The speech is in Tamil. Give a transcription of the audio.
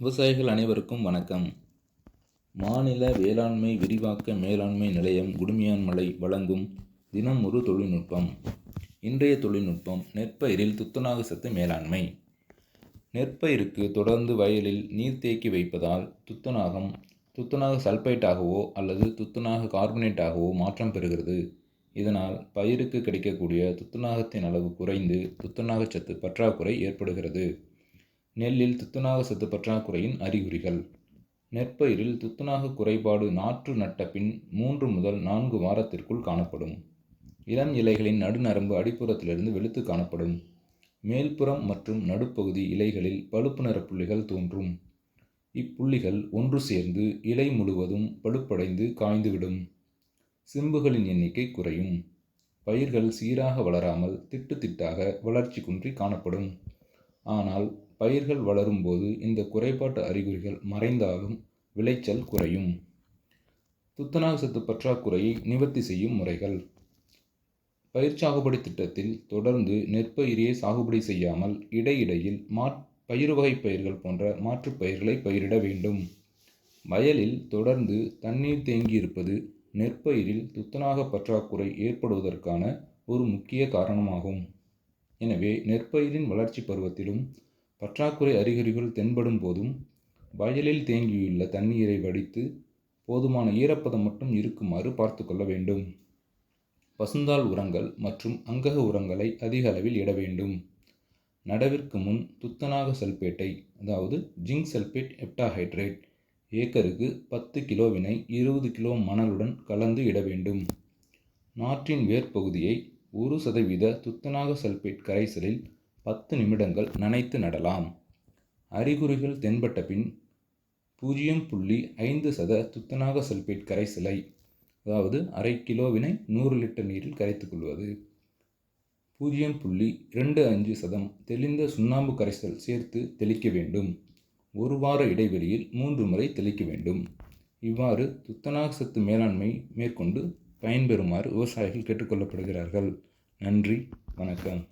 விவசாயிகள் அனைவருக்கும் வணக்கம். மாநில வேளாண்மை விரிவாக்க மேலாண்மை நிலையம் குடுமியான்மலை வழங்கும் தினம் ஒரு தொழில்நுட்பம். இன்றைய தொழில்நுட்பம் நெற்பயிரில் துத்தநாக சத்து மேலாண்மை. நெற்பயிருக்கு தொடர்ந்து வயலில் நீர் தேக்கி வைப்பதால் துத்தநாகம் துத்தநாக சல்பைட்டாகவோ அல்லது துத்தநாக கார்பனேட்டாகவோ மாற்றம் பெறுகிறது. இதனால் பயிருக்கு கிடைக்கக்கூடிய துத்தநாகத்தின் அளவு குறைந்து துத்தநாக சத்து பற்றாக்குறை ஏற்படுகிறது. நெல்லில் துத்துநாக சத்து பற்றாக்குறையின் அறிகுறிகள். நெற்பயிரில் துத்துநாக குறைபாடு நாற்று நட்ட பின் மூன்று முதல் நான்கு வாரத்திற்குள் காணப்படும். இளம் இலைகளின் நடுநரம்பு அடிப்புறத்திலிருந்து வெளுத்து காணப்படும். மேல்புறம் மற்றும் நடுப்பகுதி இலைகளில் பழுப்பு நிற புள்ளிகள் தோன்றும். இப்புள்ளிகள் ஒன்று சேர்ந்து இலை முழுவதும் பழுப்படைந்து காய்ந்துவிடும். சிம்புகளின் எண்ணிக்கை குறையும். பயிர்கள் சீராக வளராமல் திட்டு திட்டாக வளர்ச்சி குன்றி காணப்படும். ஆனால் பயிர்கள் வளரும்போது இந்த குறைபாட்டு அறிகுறிகள் மறைந்தாலும் விளைச்சல் குறையும். துத்தநாக சத்து பற்றாக்குறையை நிவர்த்தி செய்யும் முறைகள். பயிர் சாகுபடி திட்டத்தில் தொடர்ந்து நெற்பயிரியை சாகுபடி செய்யாமல் இடையிடையில் மாற் பயிர் வகை பயிர்கள் போன்ற மாற்றுப் பயிர்களை பயிரிட வேண்டும். வயலில் தொடர்ந்து தண்ணீர் தேங்கியிருப்பது நெற்பயிரில் துத்தநாக பற்றாக்குறை ஏற்படுவதற்கான ஒரு முக்கிய காரணமாகும். எனவே நெற்பயிரின் வளர்ச்சி பருவத்திலும் பற்றாக்குறை அறிகுறிகள் தென்படும் போதும் வயலில் தேங்கியுள்ள தண்ணீரை வடித்து போதுமான ஈரப்பதம் மட்டும் இருக்குமாறு பார்த்து கொள்ள வேண்டும். பசுந்தாள் உரங்கள் மற்றும் அங்கக உரங்களை அதிக அளவில் இட வேண்டும். நடவிற்கு முன் துத்தநாக சல்பேட்டை அதாவது ஜிங்க் சல்பேட் எப்டாஹைட்ரேட் ஏக்கருக்கு பத்து கிலோவினை இருபது கிலோ மணலுடன் கலந்து இட வேண்டும். நாற்றின் வேர்ப்பகுதியை ஒரு சதவீத துத்தநாக சல்பேட் கரைசலில் பத்து நிமிடங்கள் நனைத்து நடலாம். அறிகுறிகள் தென்பட்ட பின் பூஜ்ஜியம் புள்ளி ஐந்து சத துத்தநாக சல்பேட் கரைசலை அதாவது அரை கிலோவினை நூறு லிட்டர் நீரில் கரைத்துக்கொள்வது பூஜ்ஜியம் புள்ளி இரண்டு அஞ்சு சதம் தெளிந்த சுண்ணாம்பு கரைசல் சேர்த்து தெளிக்க வேண்டும். ஒரு வார இடைவெளியில் மூன்று முறை தெளிக்க வேண்டும். இவ்வாறு துத்தநாக சத்து மேலாண்மை மேற்கொண்டு பயன்பெறுமாறு விவசாயிகள் கேட்டுக்கொள்ளப்படுகிறார்கள் நன்றி வணக்கம்.